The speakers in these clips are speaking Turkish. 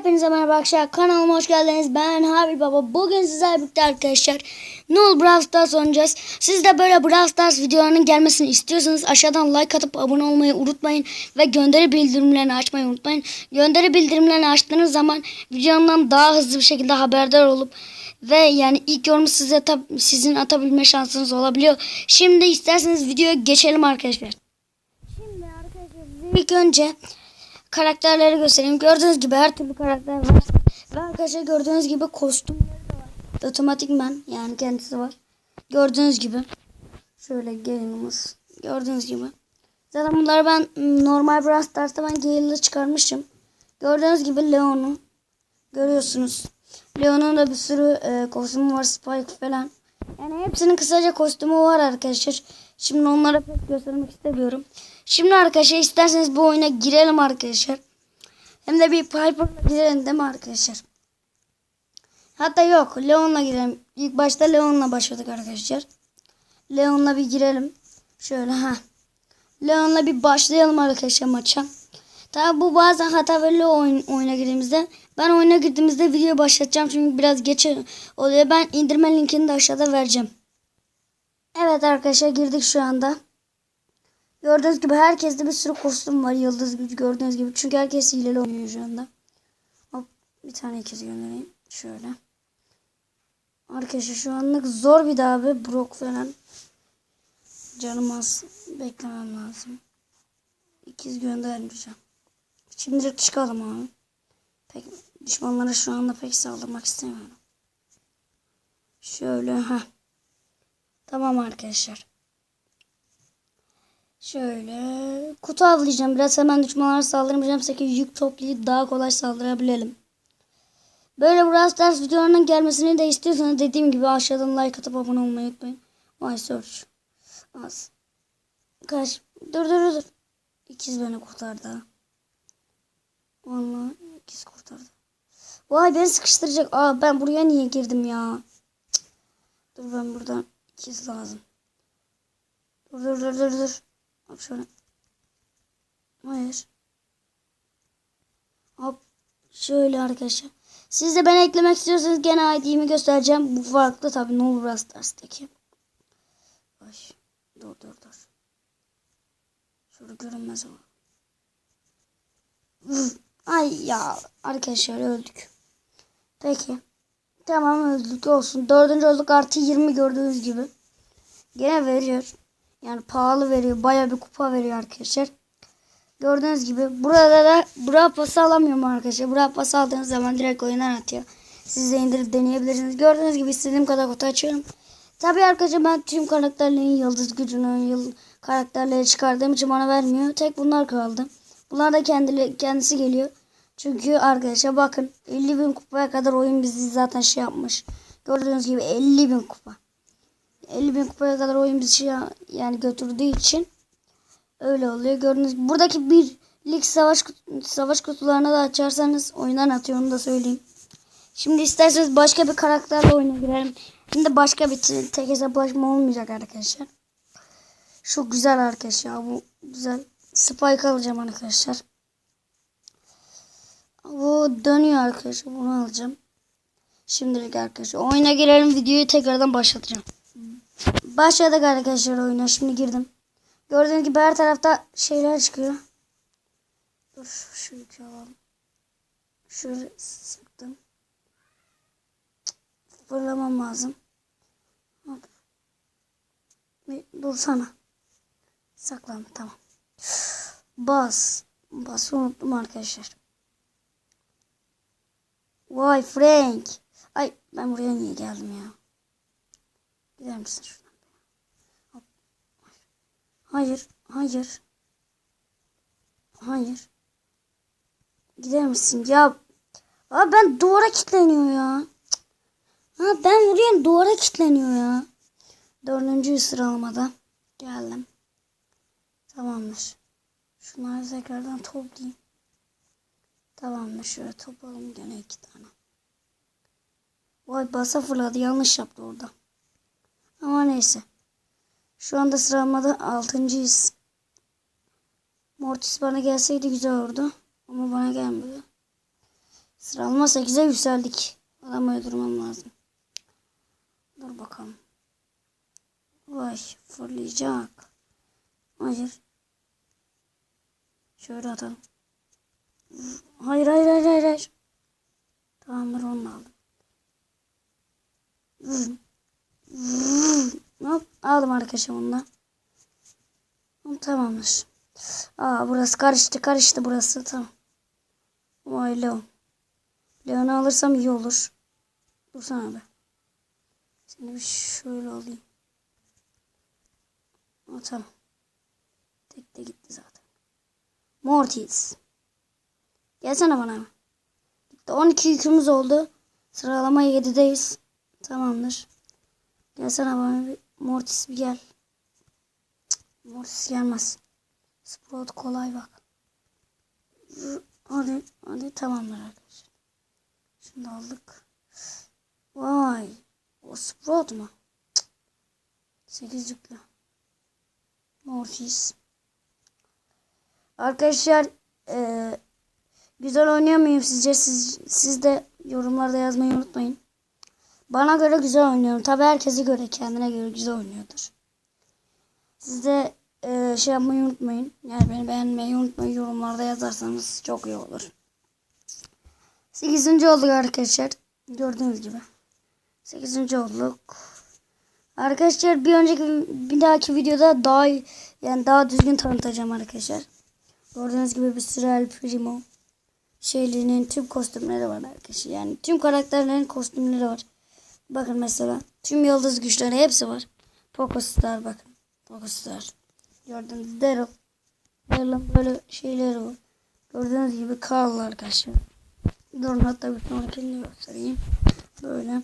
Hepinize merhaba arkadaşlar. Kanalıma hoş geldiniz. Ben Habil Baba. Bugün sizlerle birlikte arkadaşlar Null Brawl Stars oynayacağız. Siz de böyle Brawl Stars videolarının gelmesini istiyorsanız aşağıdan like atıp abone olmayı unutmayın. Ve gönderi bildirimlerini açmayı unutmayın. Gönderi bildirimlerini açtığınız zaman videomdan daha hızlı bir şekilde haberdar olup ve yani ilk yorumu size sizin atabilme şansınız olabiliyor. Şimdi isterseniz videoya geçelim arkadaşlar. Şimdi arkadaşlar ilk önce karakterleri göstereyim. Gördüğünüz gibi her türlü karakter var. Ve arkadaşlar gördüğünüz gibi kostümleri de var. Otomatikman yani kendisi var. Gördüğünüz gibi. Şöyle Gale'ımız. Gördüğünüz gibi. Zaten bunları ben normal Brawl Stars'ta ben Gale'ı çıkarmışım. Gördüğünüz gibi Leon'u. Görüyorsunuz. Leon'un da bir sürü e, kostümü var. Spike falan. Yani hepsinin kısaca kostümü var arkadaşlar. Şimdi onlara pek göstermek istemiyorum. Şimdi arkadaşlar isterseniz bu oyuna girelim arkadaşlar. Hem de bir Piper'la girelim değil mi arkadaşlar? Hatta yok Leon'la girelim. İlk başta Leon'la başladık arkadaşlar. Leon'la bir girelim. Şöyle ha. Leon'la bir başlayalım arkadaşlar maça. Tabi bu bazen hata veriyor oyun, oyuna girdiğimizde. Ben oyuna girdiğimizde video başlatacağım çünkü biraz geç oluyor. Ben indirme linkini de aşağıda vereceğim. Evet arkadaşlar girdik şu anda. Gördüğünüz gibi herkeste bir sürü kostüm var. Yıldız gücü gördüğünüz gibi. Çünkü herkes hileli oynuyor şu anda. Hop bir tane ikiz göndereyim. Şöyle. Arkadaşlar şu anlık zor bir daha abi. Brock falan. Canım az. Beklemem lazım. İkiz göndermeyeceğim. Şimdilik çıkalım abi. Pek düşmanlara şu anda pek saldırmak istemiyorum. Şöyle ha. Tamam arkadaşlar. Şöyle kutu avlayacağım. Biraz hemen düşmanlara saldırmayacağım. ki yük toplayıp daha kolay saldırabilelim. Böyle Brawl Stars videolarının gelmesini de istiyorsanız dediğim gibi aşağıdan like atıp abone olmayı unutmayın. Vay search. Az. Kaç. Dur dur dur. İkiz beni kurtardı. Vallahi ikiz kurtardı. Vay beni sıkıştıracak. Aa ben buraya niye girdim ya? Cık. Dur ben buradan ikiz lazım. Dur dur dur dur dur. Hop şöyle. Hayır. Hop. Şöyle arkadaşlar. Siz de beni eklemek istiyorsanız gene ID'mi göstereceğim. Bu farklı tabii ne olur Stars'taki. Ay. Dur dur dur. Şöyle görünmez ama. Ay ya arkadaşlar öldük. Peki. Tamam öldük olsun. Dördüncü olduk artı 20 gördüğünüz gibi. Gene veriyor. Yani pahalı veriyor. Baya bir kupa veriyor arkadaşlar. Gördüğünüz gibi burada da bura pası alamıyorum arkadaşlar. Bura pası aldığınız zaman direkt oyundan atıyor. Siz de indirip deneyebilirsiniz. Gördüğünüz gibi istediğim kadar kutu açıyorum. Tabii arkadaşlar ben tüm karakterlerin yıldız gücünü yıl karakterleri çıkardığım için bana vermiyor. Tek bunlar kaldı. Bunlar da kendili, kendisi geliyor. Çünkü arkadaşlar bakın 50 bin kupaya kadar oyun bizi zaten şey yapmış. Gördüğünüz gibi 50 bin kupa. 50 bin kupaya kadar oyun bizi şey, yani götürdüğü için öyle oluyor. Gördüğünüz gibi buradaki bir lig savaş savaş kutularını da açarsanız oyundan atıyor da söyleyeyim. Şimdi isterseniz başka bir karakterle oyuna girelim. Şimdi başka bir te- tek hesaplaşma olmayacak arkadaşlar. Şu güzel arkadaşlar bu güzel. Spike alacağım arkadaşlar. Bu dönüyor arkadaşlar bunu alacağım. Şimdilik arkadaşlar oyuna girelim videoyu tekrardan başlatacağım. Başladık arkadaşlar oyuna şimdi girdim. Gördüğünüz gibi her tarafta şeyler çıkıyor. Dur şu yükü alalım. Şöyle sıktım. Fırlamam lazım. Hop. Bir dursana. Saklan tamam. Bas. Bası unuttum arkadaşlar. Vay Frank. Ay ben buraya niye geldim ya? Gider misin. Hayır. Hayır. Hayır. Gider misin? Ya. Aa ben duvara kilitleniyor ya. Ha ben vuruyorum duvara kilitleniyor ya. Dördüncü sıralamada geldim. Tamamdır. Şunları tekrardan toplayayım. Tamamdır. Şöyle toplayalım gene iki tane. Vay basa fırladı. Yanlış yaptı orada. Ama neyse. Şu anda sıralamada altıncıyız. Mortis bana gelseydi güzel olurdu. Ama bana gelmedi. Sıralama 8'e yükseldik. Adamı öldürmem lazım. Dur bakalım. Vay fırlayacak. Hayır. Şöyle atalım. Hayır hayır hayır hayır. hayır. Tamamdır onu aldım. Vur. Vur. Hop aldım arkadaşım da. Tamamdır. Aa burası karıştı karıştı burası tamam. Vay Leon. Leon'u alırsam iyi olur. Dursana abi. Seni bir şöyle alayım. Aa, tamam. Tek de gitti zaten. Mortis. Gelsene bana. Gitti. 12 yükümüz oldu. Sıralama 7'deyiz. Tamamdır. Gelsene bana bir. Mortis bir gel. Mortis gelmez. Sprout kolay bak. Hadi, hadi tamamdır arkadaşlar. Şimdi aldık. Vay. O Sprout mu? 8 yüklü. Mortis. Arkadaşlar eee, güzel oynuyor muyum sizce? Siz, siz de yorumlarda yazmayı unutmayın. Bana göre güzel oynuyorum. Tabi herkese göre kendine göre güzel oynuyordur. Siz de eee, şey yapmayı unutmayın. Yani beni beğenmeyi unutmayın. Yorumlarda yazarsanız çok iyi olur. 8. olduk arkadaşlar. Gördüğünüz gibi. 8. olduk. Arkadaşlar bir önceki bir dahaki videoda daha yani daha düzgün tanıtacağım arkadaşlar. Gördüğünüz gibi bir sürü El Primo şeylerinin tüm kostümleri var arkadaşlar. Yani tüm karakterlerin kostümleri var. Bakın mesela tüm yıldız güçleri hepsi var. Poco Star bakın. Poco Star. Gördüğünüz Daryl. Daryl'ın böyle şeyleri var. Gördüğünüz gibi Carl arkadaşlar. Durun hatta bir sonrakini göstereyim. Böyle.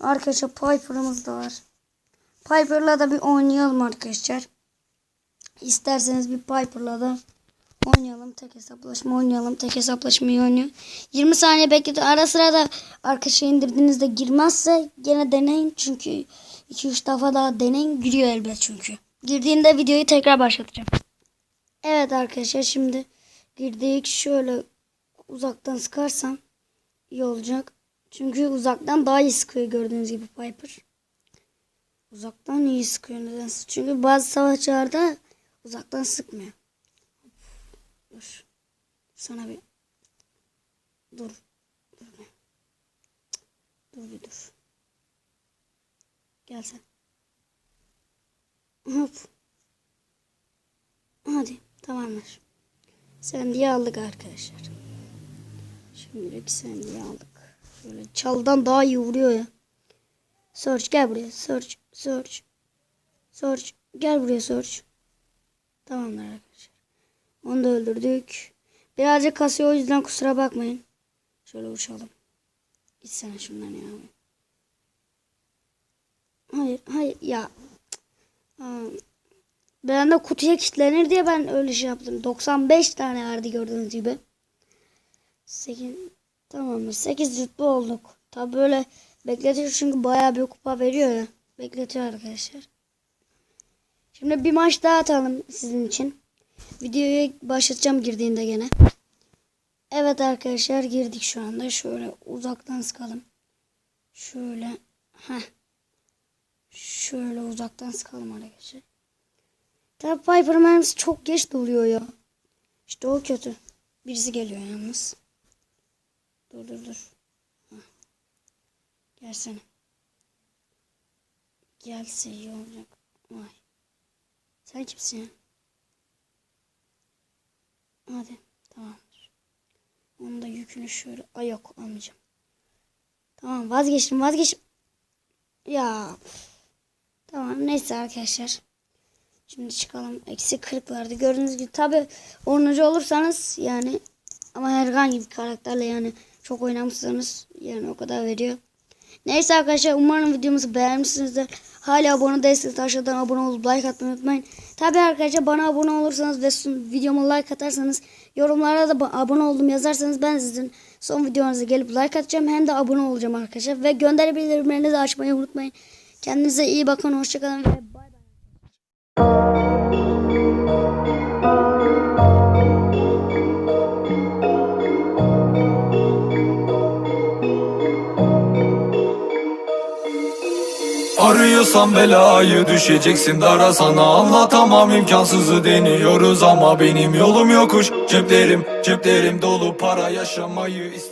Arkadaşlar Piper'ımız da var. Piper'la da bir oynayalım arkadaşlar. İsterseniz bir Piper'la da oynayalım. Tek hesaplaşma oynayalım. Tek hesaplaşmayı oynuyor. 20 saniye bekletin. Ara sıra da arkadaşa indirdiğinizde girmezse gene deneyin. Çünkü 2-3 defa daha deneyin. Giriyor elbet çünkü. Girdiğinde videoyu tekrar başlatacağım. Evet arkadaşlar şimdi girdik. Şöyle uzaktan sıkarsam iyi olacak. Çünkü uzaktan daha iyi sıkıyor gördüğünüz gibi Piper. Uzaktan iyi sıkıyor nedense. Çünkü bazı savaşçılarda uzaktan sıkmıyor. Dur. Sana bir dur. Dur bir. Dur bir dur. Gel sen. Hop. Hadi tamamdır. Sen diye aldık arkadaşlar. Şimdilik sen diye aldık. Şöyle çaldan daha iyi vuruyor ya. Search gel buraya. Search. Search. Search. Gel buraya Search. Tamamdır arkadaşlar. Onu da öldürdük. Birazcık kasıyor o yüzden kusura bakmayın. Şöyle uçalım. Gitsene şundan ya. Hayır hayır ya. Ben de kutuya kilitlenir diye ben öyle şey yaptım. 95 tane vardı gördüğünüz gibi. 8 tamamdır. 8 rütbe olduk. Tabi böyle bekletiyor çünkü bayağı bir kupa veriyor ya. Bekletiyor arkadaşlar. Şimdi bir maç daha atalım sizin için. Videoyu başlatacağım girdiğinde gene. Evet arkadaşlar girdik şu anda. Şöyle uzaktan sıkalım. Şöyle. Heh. Şöyle uzaktan sıkalım arkadaşlar. Tabi Piper mermisi çok geç doluyor ya. İşte o kötü. Birisi geliyor yalnız. Dur dur dur. Heh. Gelsene. Gelse iyi olacak. Vay. Sen kimsin ya? Hadi tamamdır. Onun da yükünü şöyle... Ay yok almayacağım. Tamam vazgeçtim vazgeçtim. Ya. Tamam neyse arkadaşlar. Şimdi çıkalım. Eksi 40 vardı. Gördüğünüz gibi tabi 10. olursanız yani ama herhangi bir karakterle yani çok oynamışsanız yani o kadar veriyor. Neyse arkadaşlar umarım videomuzu beğenmişsinizdir. Hala abone değilseniz aşağıdan abone olup like atmayı unutmayın. Tabi arkadaşlar bana abone olursanız ve videoma like atarsanız yorumlara da abone oldum yazarsanız ben sizin son videonuza gelip like atacağım. Hem de abone olacağım arkadaşlar. Ve gönderi bildirimlerini açmayı unutmayın. Kendinize iyi bakın. Hoşçakalın ve bay bay. Arıyorsan belayı düşeceksin dara. Sana Anlatamam imkansızı deniyoruz ama benim yolum yokuş. Ceplerim ceplerim dolu para yaşamayı istiyorsan tak-